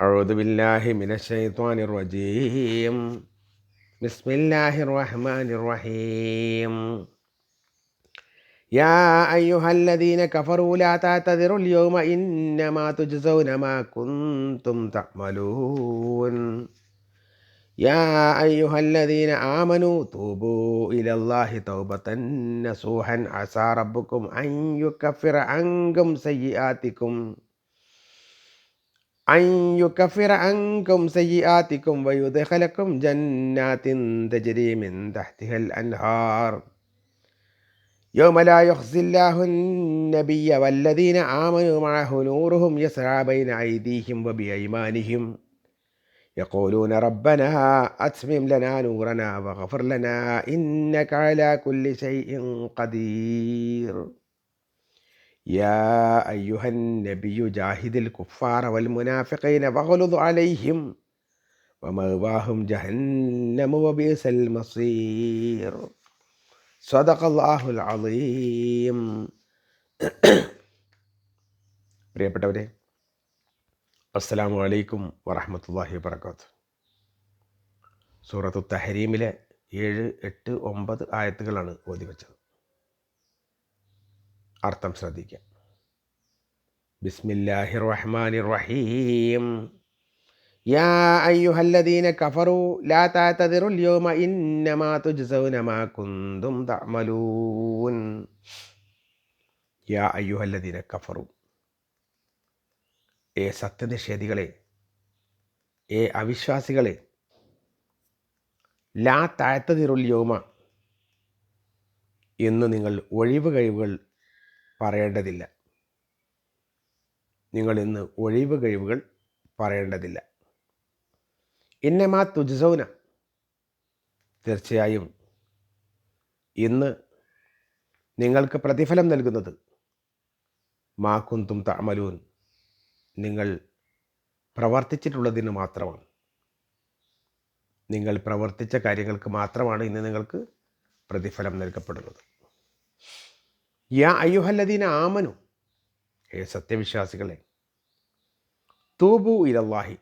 أعوذ بالله من الشيطان الرجيم بسم الله الرحمن الرحيم يا أيها الذين كفروا لا تعتذروا اليوم إنما تجزون ما كنتم تعملون يا أيها الذين آمنوا توبوا إلى الله توبة نصوحا عسى ربكم أن يكفر عنكم سيئاتكم أن يكفر عنكم سيئاتكم ويدخلكم جنات تجري من تحتها الأنهار. يوم لا يخزي الله النبي والذين آمنوا معه نورهم يسعى بين أيديهم وبأيمانهم. يقولون ربنا أتمم لنا نورنا واغفر لنا إنك على كل شيء قدير. യാ അയ്യുഹൻ നബിയു ജാഹിദിൽ കുഫാറ വൽ മുനാഫിഖൈന വഹലുദു അലൈഹിം വമഅ്വാഹും ജഹന്നമു വബിസൽ മസീർ. സദഖല്ലാഹുൽ അലീം പ്രിയപ്പെട്ടവരെ അസ്സലാമു അലൈക്കും വറഹമത്തല്ലാഹി വബർക്കാത്തു സൂറത്തു തഹരീമിലെ ഏഴ് എട്ട് ഒമ്പത് ആയത്തുകളാണ് ഓതി വെച്ചത് അർത്ഥം ശ്രദ്ധിക്കുക ബിസ്മില്ലാഹി റഹ്മാൻ റഹീം യാ അയ്യുഹല്ലദീന കഫറു ലാ താതദിറു ല്യോമ ഇന്നമാ തുജ്സൗന മാ കുന്തും തഅമലൂൻ. യാ അയ്യുഹല്ലദീന കഫറു. ഏ സത്യനിഷേധികളെ ഏ അവിശ്വാസികളെ ലാ താഴ്ത്തതിരുൾ യോമ എന്ന് നിങ്ങൾ ഒഴിവ് കഴിവുകൾ പറയേണ്ടതില്ല. നിങ്ങൾ ഇന്ന് ഒഴിവ് കഴിവുകൾ പറയേണ്ടതില്ല. ഇന്നമാ തുജസൗന. തീർച്ചയായും ഇന്ന് നിങ്ങൾക്ക് പ്രതിഫലം നൽകുന്നത് മാ കുന്തും തമലൂൻ നിങ്ങൾ പ്രവർത്തിച്ചിട്ടുള്ളതിന് മാത്രമാണ്. നിങ്ങൾ പ്രവർത്തിച്ച കാര്യങ്ങൾക്ക് മാത്രമാണ് ഇന്ന് നിങ്ങൾക്ക് പ്രതിഫലം നൽകപ്പെടുന്നത്. യാ അയ്യുഹല്ലദീന ആമനു. ഏ സത്യവിശ്വാസികളെ തൂബു ഇലല്ലാഹി.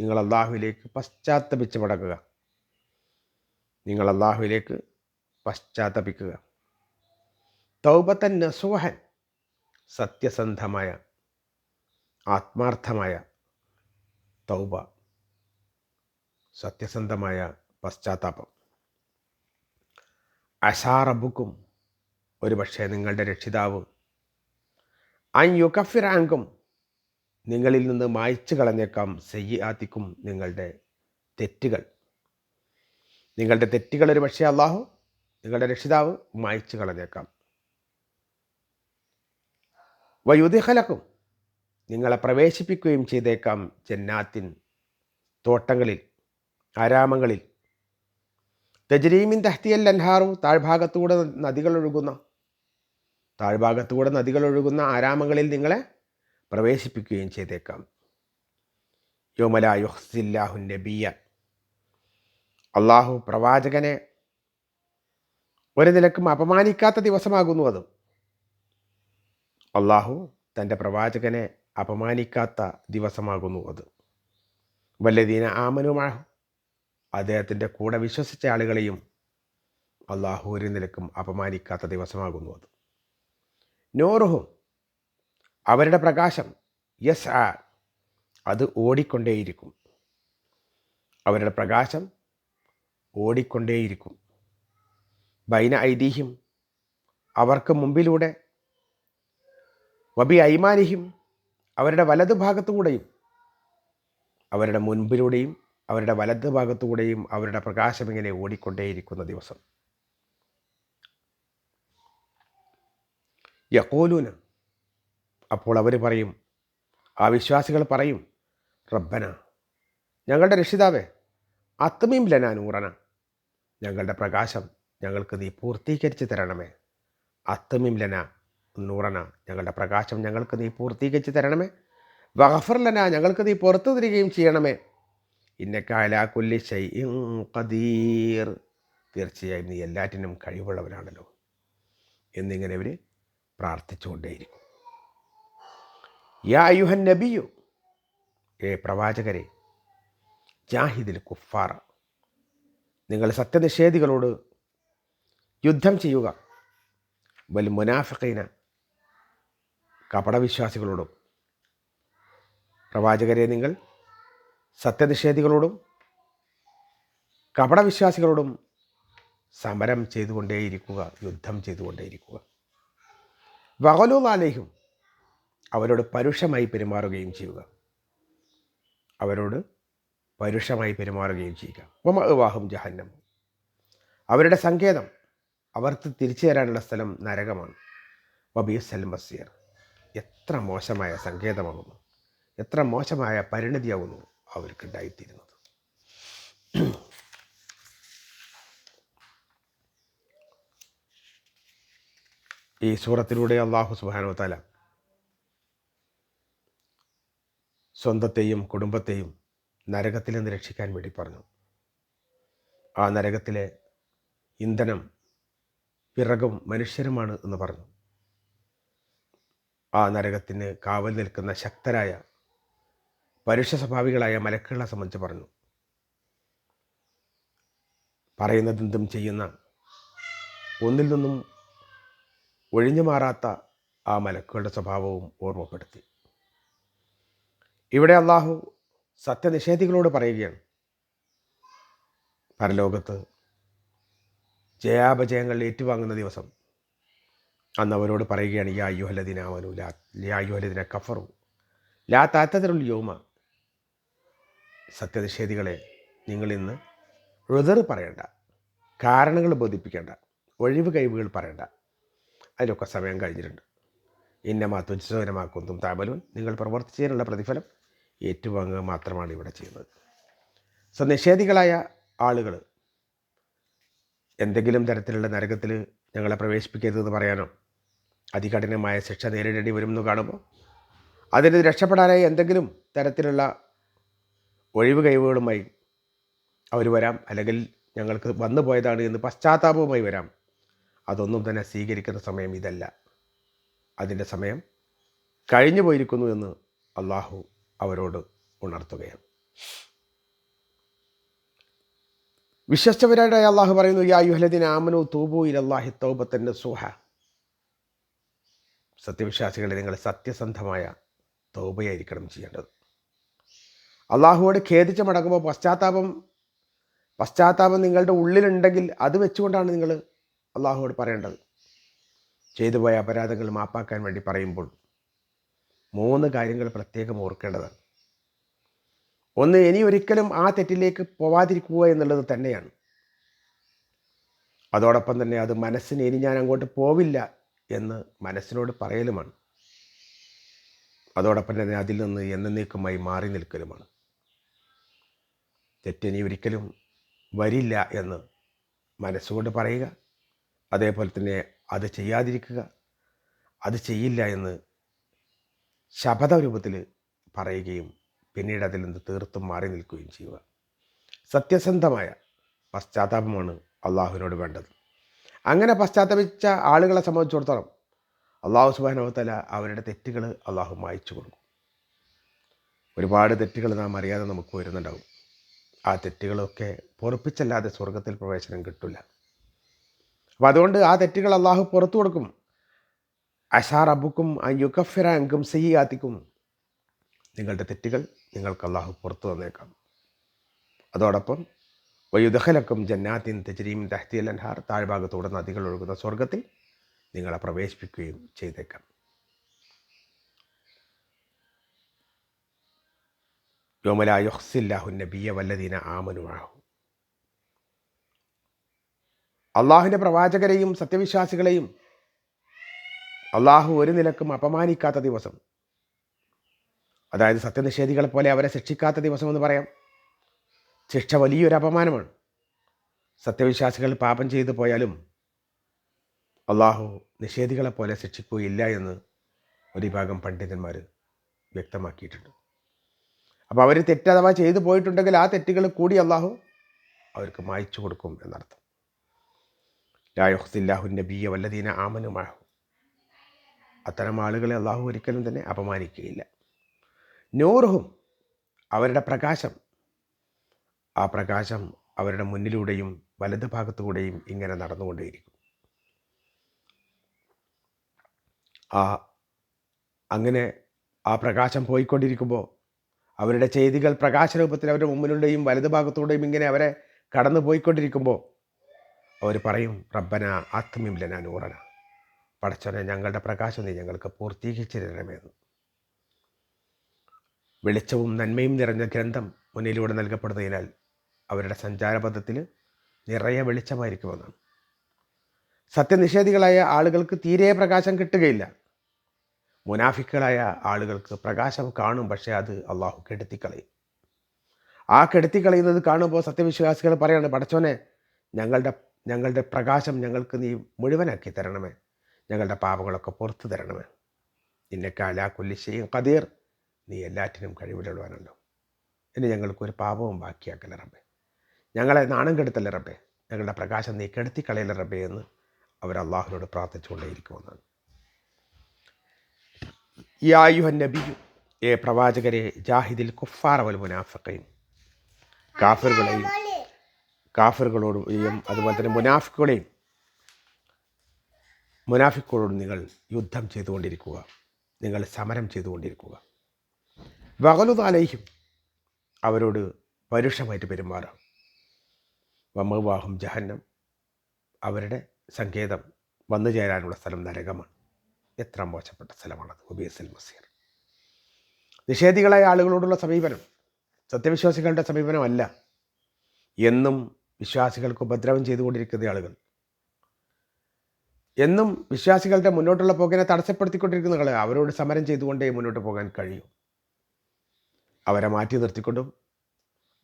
നിങ്ങൾ അള്ളാഹുവിലേക്ക് പശ്ചാത്തപിച്ച് മടങ്ങുക നിങ്ങൾ അള്ളാഹുവിലേക്ക് പശ്ചാത്തപിക്കുക. തൗബത്തൻ നസുഹൻ സത്യസന്ധമായ ആത്മാർത്ഥമായ തൗബ സത്യസന്ധമായ പശ്ചാത്താപം. അഷാറബുക്കും ഒരു പക്ഷേ നിങ്ങളുടെ രക്ഷിതാവ്. അൻ യുക്കഫിറാങ്കും നിങ്ങളിൽ നിന്ന് മായ്ച്ചു കളഞ്ഞേക്കാം സെയ്യാത്തിക്കും നിങ്ങളുടെ തെറ്റുകൾ. നിങ്ങളുടെ തെറ്റുകൾ ഒരു പക്ഷേ അള്ളാഹു നിങ്ങളുടെ രക്ഷിതാവ് മായ്ച്ചു കളഞ്ഞേക്കാം. വയുദിഹലക്കും നിങ്ങളെ പ്രവേശിപ്പിക്കുകയും ചെയ്തേക്കാം ജന്നാത്തിൻ തോട്ടങ്ങളിൽ ആരാമങ്ങളിൽ. തജരീമിൻ തഹ്തിയൽ അൻഹാറു താഴ്ഭാഗത്തൂടെ നദികൾ ഒഴുകുന്ന താഴ്ഭാഗത്തൂടെ നദികൾ ഒഴുകുന്ന ആരാമങ്ങളിൽ നിങ്ങളെ പ്രവേശിപ്പിക്കുകയും ചെയ്തേക്കാം. യോമലായുഹ്സില്ലാഹു നബിയ. അള്ളാഹു പ്രവാചകനെ ഒരു നിലക്കും അപമാനിക്കാത്ത ദിവസമാകുന്നു അത്. അള്ളാഹു തന്റെ പ്രവാചകനെ അപമാനിക്കാത്ത ദിവസമാകുന്നു അത്. വല്ലദീന ആമനുമാഹു അദ്ദേഹത്തിന്റെ കൂടെ വിശ്വസിച്ച ആളുകളെയും അള്ളാഹു ഒരു നിലക്കും അപമാനിക്കാത്ത ദിവസമാകുന്നു അത്. നോറുഹും. അവരുടെ പ്രകാശം യസ് ആ അത് ഓടിക്കൊണ്ടേയിരിക്കും. അവരുടെ പ്രകാശം ഓടിക്കൊണ്ടേയിരിക്കും. ബൈന ഐതിഹ്യം അവർക്ക് മുമ്പിലൂടെ. വബി ഐമാനിഹിം അവരുടെ വലതു ഭാഗത്തുകൂടെയും. അവരുടെ മുൻപിലൂടെയും അവരുടെ വലതു ഭാഗത്തുകൂടെയും അവരുടെ പ്രകാശം ഇങ്ങനെ ഓടിക്കൊണ്ടേയിരിക്കുന്ന ദിവസം. യക്കോലൂന അപ്പോൾ അവർ പറയും ആ വിശ്വാസികൾ പറയും റബ്ബന ഞങ്ങളുടെ രക്ഷിതാവേ അത്മീം ലന നൂറന. ഞങ്ങളുടെ പ്രകാശം ഞങ്ങൾക്ക് നീ പൂർത്തീകരിച്ച് തരണമേ. അത്മീം ലന നൂറന ഞങ്ങളുടെ പ്രകാശം ഞങ്ങൾക്ക് നീ പൂർത്തീകരിച്ച് തരണമേ. വഹഫർലന ഞങ്ങൾക്ക് നീ പുറത്തു തരികയും ചെയ്യണമേ. ഇന്നക്കാല കൊല്ലി തീർച്ചയായും നീ എല്ലാറ്റിനും കഴിവുള്ളവനാണല്ലോ. എന്നിങ്ങനെ അവർ പ്രാർത്ഥിച്ചുകൊണ്ടേയിരിക്കും. യാ യുഹൻ നബിയു. ഏ പ്രവാചകരെ ജാഹിദിൽ കുഫാർ നിങ്ങൾ സത്യനിഷേധികളോട് യുദ്ധം ചെയ്യുക. വൽ മുനാഫക്കൈന കപടവിശ്വാസികളോടും. പ്രവാചകരെ നിങ്ങൾ സത്യനിഷേധികളോടും കപടവിശ്വാസികളോടും സമരം ചെയ്തുകൊണ്ടേയിരിക്കുക യുദ്ധം ചെയ്തുകൊണ്ടേയിരിക്കുക. വകലുലാലേഹും അവരോട് പരുഷമായി പെരുമാറുകയും ചെയ്യുക. അവരോട് പരുഷമായി പെരുമാറുകയും ചെയ്യുക. വമവാഹും ജഹന്നം. അവരുടെ സങ്കേതം അവർക്ക് തിരിച്ചു തരാനുള്ള സ്ഥലം നരകമാണ്. വബീസൽ മസീർ എത്ര മോശമായ സങ്കേതമാകുന്നു. എത്ര മോശമായ പരിണതിയാകുന്നു അവർക്കുണ്ടായിത്തീരുന്നത്. ഈ സൂറത്തിലൂടെ അള്ളാഹു സുബാനോ തല സ്വന്തത്തെയും കുടുംബത്തെയും നരകത്തിൽ നിന്ന് രക്ഷിക്കാൻ വേണ്ടി പറഞ്ഞു. ആ നരകത്തിലെ ഇന്ധനം പിറകും മനുഷ്യരുമാണ് എന്ന് പറഞ്ഞു. ആ നരകത്തിന് കാവൽ നിൽക്കുന്ന ശക്തരായ പരുഷ സ്വഭാവികളായ മലക്കുകളെ സംബന്ധിച്ച് പറഞ്ഞു. പറയുന്നതെന്തും ചെയ്യുന്ന ഒന്നിൽ നിന്നും ഒഴിഞ്ഞു മാറാത്ത ആ മലക്കുകളുടെ സ്വഭാവവും ഓർമ്മപ്പെടുത്തി. ഇവിടെ അള്ളാഹു സത്യനിഷേധികളോട് പറയുകയാണ്. പരലോകത്ത് ജയാപജയങ്ങൾ ഏറ്റുവാങ്ങുന്ന ദിവസം അന്ന് അവരോട് പറയുകയാണ് യാ യുഹലദിനാവനു ലാ യാ യുഹലദിന കഫറു ലാ താത്തതിരുൾ യോമ സത്യനിഷേധികളെ നിങ്ങളിന്ന് റുതർ പറയണ്ട കാരണങ്ങൾ ബോധിപ്പിക്കേണ്ട ഒഴിവ് കഴിവുകൾ പറയണ്ട. അതിലൊക്കെ സമയം കഴിഞ്ഞിട്ടുണ്ട്. ഇന്നമാ തുച്ഛസവനമാക്കുന്നതും താമലൂൻ നിങ്ങൾ പ്രവർത്തിച്ചതിനുള്ള പ്രതിഫലം ഏറ്റുവാങ്ങുക മാത്രമാണ് ഇവിടെ ചെയ്യുന്നത്. സോ നിഷേധികളായ ആളുകൾ എന്തെങ്കിലും തരത്തിലുള്ള നരകത്തിൽ ഞങ്ങളെ പ്രവേശിപ്പിക്കരുതെന്ന് പറയാനോ? അതികഠിനമായ ശിക്ഷ നേരിടേണ്ടി വരും എന്ന് കാണുമ്പോൾ അതിന് രക്ഷപ്പെടാനായി എന്തെങ്കിലും തരത്തിലുള്ള ഒഴിവ് കഴിവുകളുമായി അവർ വരാം. അല്ലെങ്കിൽ ഞങ്ങൾക്ക് വന്നു പോയതാണ് എന്ന് പശ്ചാത്താപവുമായി വരാം. അതൊന്നും തന്നെ സ്വീകരിക്കുന്ന സമയം ഇതല്ല. അതിന്റെ സമയം കഴിഞ്ഞു പോയിരിക്കുന്നു എന്ന് അള്ളാഹു അവരോട് ഉണർത്തുകയാണ്. വിശ്വസ്തവരായ അള്ളാഹു പറയുന്നു യാ യുഹലദിൻ ആമനു തൂബു ഇലല്ലാഹി തൗബത്തിന്റെ സുഹ സത്യവിശ്വാസികളെ നിങ്ങൾ സത്യസന്ധമായ തൗബയായിരിക്കണം ചെയ്യേണ്ടത്. അള്ളാഹുവോട് ഖേദിച്ച് മടങ്ങുമ്പോൾ പശ്ചാത്താപം പശ്ചാത്താപം നിങ്ങളുടെ ഉള്ളിലുണ്ടെങ്കിൽ അത് വെച്ചുകൊണ്ടാണ് നിങ്ങൾ അള്ളാഹുവോട് പറയേണ്ടത്. ചെയ്തുപോയ അപരാധങ്ങൾ മാപ്പാക്കാൻ വേണ്ടി പറയുമ്പോൾ മൂന്ന് കാര്യങ്ങൾ പ്രത്യേകം ഓർക്കേണ്ടതാണ്. ഒന്ന് ഇനി ഒരിക്കലും ആ തെറ്റിലേക്ക് പോവാതിരിക്കുക എന്നുള്ളത് തന്നെയാണ്. അതോടൊപ്പം തന്നെ അത് മനസ്സിന് ഇനി ഞാൻ അങ്ങോട്ട് പോവില്ല എന്ന് മനസ്സിനോട് പറയലുമാണ്. അതോടൊപ്പം തന്നെ അതിൽ നിന്ന് എന്നേക്കുമായി മാറി നിൽക്കലുമാണ്. തെറ്റിനി ഒരിക്കലും വരില്ല എന്ന് മനസ്സുകൊണ്ട് പറയുക. അതേപോലെ തന്നെ അത് ചെയ്യാതിരിക്കുക. അത് ചെയ്യില്ല എന്ന് ശപഥ രൂപത്തിൽ പറയുകയും പിന്നീട് അതിൽ നിന്ന് തീർത്തും മാറി നിൽക്കുകയും ചെയ്യുക. സത്യസന്ധമായ പശ്ചാത്താപമാണ് അള്ളാഹുവിനോട് വേണ്ടത്. അങ്ങനെ പശ്ചാത്തപിച്ച ആളുകളെ സംബന്ധിച്ചിടത്തോളം അള്ളാഹു സുബാനോത്തല അവരുടെ തെറ്റുകൾ അള്ളാഹു മായച്ചു കൊടുക്കും. ഒരുപാട് തെറ്റുകൾ നാം അറിയാതെ നമുക്ക് വരുന്നുണ്ടാവും. ആ തെറ്റുകളൊക്കെ പൊറപ്പിച്ചല്ലാതെ സ്വർഗത്തിൽ പ്രവേശനം കിട്ടില്ല അപ്പം അതുകൊണ്ട് ആ തെറ്റുകൾ അള്ളാഹു പുറത്തു കൊടുക്കും. അഷാർ അബുക്കും യുക്കഫിറ അങ്കും സഹിയാത്തിക്കും നിങ്ങളുടെ തെറ്റുകൾ നിങ്ങൾക്ക് അള്ളാഹു പുറത്തു തന്നേക്കാം. അതോടൊപ്പം വയുദഹലക്കും ജന്നാത്തിൻ തെജരീം തഹ്തി അൻഹാർ താഴ്ഭാഗത്തോടെ നദികൾ ഒഴുകുന്ന സ്വർഗത്തിൽ നിങ്ങളെ പ്രവേശിപ്പിക്കുകയും ചെയ്തേക്കാം. യോമലായുഹ്സില്ലാഹു നബിയ വല്ലദീന ആമനുമാഹു അള്ളാഹുവിന്റെ പ്രവാചകരെയും സത്യവിശ്വാസികളെയും അള്ളാഹു ഒരു നിലക്കും അപമാനിക്കാത്ത ദിവസം. അതായത് സത്യനിഷേധികളെ പോലെ അവരെ ശിക്ഷിക്കാത്ത ദിവസം എന്ന് പറയാം. ശിക്ഷ വലിയൊരു അപമാനമാണ്. സത്യവിശ്വാസികൾ പാപം ചെയ്തു പോയാലും അള്ളാഹു നിഷേധികളെ പോലെ ശിക്ഷിക്കുകയില്ല എന്ന് ഒരു വിഭാഗം പണ്ഡിതന്മാർ വ്യക്തമാക്കിയിട്ടുണ്ട്. അപ്പോൾ അവർ തെറ്റ് അഥവാ ചെയ്തു പോയിട്ടുണ്ടെങ്കിൽ ആ തെറ്റുകൾ കൂടി അള്ളാഹു അവർക്ക് മായ്ച്ചു കൊടുക്കും എന്നർത്ഥം. ലായുഹ്സില്ലാഹു നബിയ വല്ലദീന ആമനുമാഹു അത്തരം ആളുകളെ അള്ളാഹു ഒരിക്കലും തന്നെ അപമാനിക്കുകയില്ല. നൂറുഹും അവരുടെ പ്രകാശം ആ പ്രകാശം അവരുടെ മുന്നിലൂടെയും വലത് ഭാഗത്തുകൂടെയും ഇങ്ങനെ നടന്നുകൊണ്ടേയിരിക്കും. ആ അങ്ങനെ ആ പ്രകാശം പോയിക്കൊണ്ടിരിക്കുമ്പോൾ അവരുടെ ചെയ്തികൾ പ്രകാശരൂപത്തിൽ അവരുടെ മുമ്പിലൂടെയും വലത് ഭാഗത്തൂടെയും ഇങ്ങനെ അവരെ കടന്നു പോയിക്കൊണ്ടിരിക്കുമ്പോൾ അവർ പറയും റബ്ബന ആത്മിംലന നൂറന. പടച്ചോനെ ഞങ്ങളുടെ പ്രകാശം നീ ഞങ്ങൾക്ക് പൂർത്തീകരിച്ചു തരണമെന്ന് വെളിച്ചവും നന്മയും നിറഞ്ഞ ഗ്രന്ഥം മുന്നിലൂടെ നൽകപ്പെടുന്നതിനാൽ അവരുടെ സഞ്ചാരപഥത്തിൽ നിറയെ വെളിച്ചമായിരിക്കുമെന്നാണ്. സത്യനിഷേധികളായ ആളുകൾക്ക് തീരെ പ്രകാശം കിട്ടുകയില്ല. മുനാഫിക്കുകളായ ആളുകൾക്ക് പ്രകാശം കാണും പക്ഷേ അത് അള്ളാഹു കെടുത്തിക്കളയും. ആ കെടുത്തിക്കളയുന്നത് കാണുമ്പോൾ സത്യവിശ്വാസികൾ പറയാണ് പടച്ചോനെ ഞങ്ങളുടെ ഞങ്ങളുടെ പ്രകാശം ഞങ്ങൾക്ക് നീ മുഴുവനാക്കി തരണമേ. ഞങ്ങളുടെ പാപങ്ങളൊക്കെ പുറത്തു തരണമേ. ഇന്നക്കാല കൊല്ലിശയും കതീർ നീ എല്ലാറ്റിനും കഴിവിലുള്ളവനല്ലോ. ഇനി ഞങ്ങൾക്കൊരു പാപവും ബാക്കിയാക്കല റബ്ബേ. ഞങ്ങളെ നാണം കെടുത്തല്ല റബ്ബേ. ഞങ്ങളുടെ പ്രകാശം നീ കെടുത്തിക്കളയല്ല റബ്ബേ എന്ന് അവർ അള്ളാഹുവിനോട് പ്രാർത്ഥിച്ചുകൊണ്ടേയിരിക്കുമെന്നാണ്. ആയുഹൻ നബിയു ഏ പ്രവാചകരെ ജാഹിദിൽ കുഫാർ വൽ മുനാഫക്കയും കാഫിറുകളെയും കാഫിറുകളോടും അതുപോലെ തന്നെ മുനാഫിക്കുകളെയും മുനാഫിക്കുകളോടും നിങ്ങൾ യുദ്ധം ചെയ്തുകൊണ്ടിരിക്കുക. നിങ്ങൾ സമരം ചെയ്തുകൊണ്ടിരിക്കുക. വകലുതാലേഹും അവരോട് പരുഷമായിട്ട് പെരുമാറാം. വമവാഹും ജഹന്നം അവരുടെ സങ്കേതം വന്നു ചേരാനുള്ള സ്ഥലം നരകമാണ്. എത്ര മോശപ്പെട്ട സ്ഥലമാണത്. എൽ മസീർ. നിഷേധികളായ ആളുകളോടുള്ള സമീപനം സത്യവിശ്വാസികളുടെ സമീപനമല്ല. എന്നും വിശ്വാസികൾക്ക് ഉപദ്രവം ചെയ്തുകൊണ്ടിരിക്കുന്ന ആളുകൾ. എന്നും വിശ്വാസികളുടെ മുന്നോട്ടുള്ള പോക്കിനെ തടസ്സപ്പെടുത്തിക്കൊണ്ടിരിക്കുന്ന ആളുകൾ അവരോട് സമരം ചെയ്തുകൊണ്ടേ മുന്നോട്ട് പോകാൻ കഴിയും. അവരെ മാറ്റി നിർത്തിക്കൊണ്ടും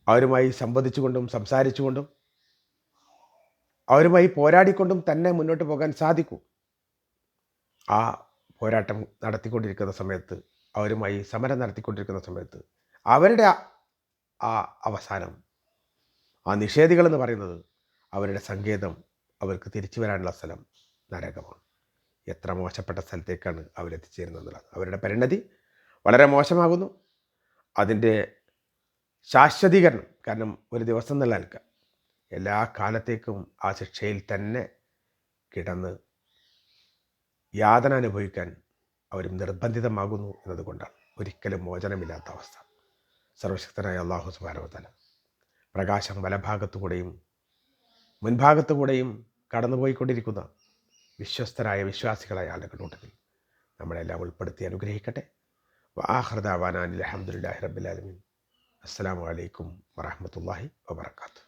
അവരുമായി സംവദിച്ചുകൊണ്ടും സംസാരിച്ചുകൊണ്ടും അവരുമായി പോരാടിക്കൊണ്ടും തന്നെ മുന്നോട്ട് പോകാൻ സാധിക്കും. ആ പോരാട്ടം നടത്തിക്കൊണ്ടിരിക്കുന്ന സമയത്ത് അവരുമായി സമരം നടത്തിക്കൊണ്ടിരിക്കുന്ന സമയത്ത് അവരുടെ ആ അവസാനം ആ നിഷേധികൾ എന്ന് പറയുന്നത് അവരുടെ സങ്കേതം അവർക്ക് തിരിച്ചു വരാനുള്ള സ്ഥലം നരകമാണ്. എത്ര മോശപ്പെട്ട സ്ഥലത്തേക്കാണ് അവരെത്തിച്ചേരുന്നത് എന്നുള്ളത് അവരുടെ പരിണതി വളരെ മോശമാകുന്നു. അതിന്റെ ശാശ്വതീകരണം കാരണം ഒരു ദിവസം എന്നുള്ള നിൽക്കുക എല്ലാ കാലത്തേക്കും ആ ശിക്ഷയിൽ തന്നെ കിടന്ന് യാതന അനുഭവിക്കാൻ അവരും നിർബന്ധിതമാകുന്നു എന്നതുകൊണ്ടാണ്. ഒരിക്കലും മോചനമില്ലാത്ത അവസ്ഥ. സർവശക്തനായ അള്ളാഹു സുബാനവതല പ്രകാശം വലഭാഗത്തുകൂടെയും മുൻഭാഗത്തുകൂടെയും കടന്നുപോയിക്കൊണ്ടിരിക്കുന്ന വിശ്വസ്തരായ വിശ്വാസികളായ ആളുകളുടെ കൂട്ടത്തിൽ നമ്മളെല്ലാം ഉൾപ്പെടുത്തി അനുഗ്രഹിക്കട്ടെ. വാഹൃദാവാനാൻ അലഹമുല്ലാഹി റബ്ബുലാലമീൻ അസ്സാം വലൈക്കും വറഹമത്തല്ലാഹി വാബർക്കാത്തു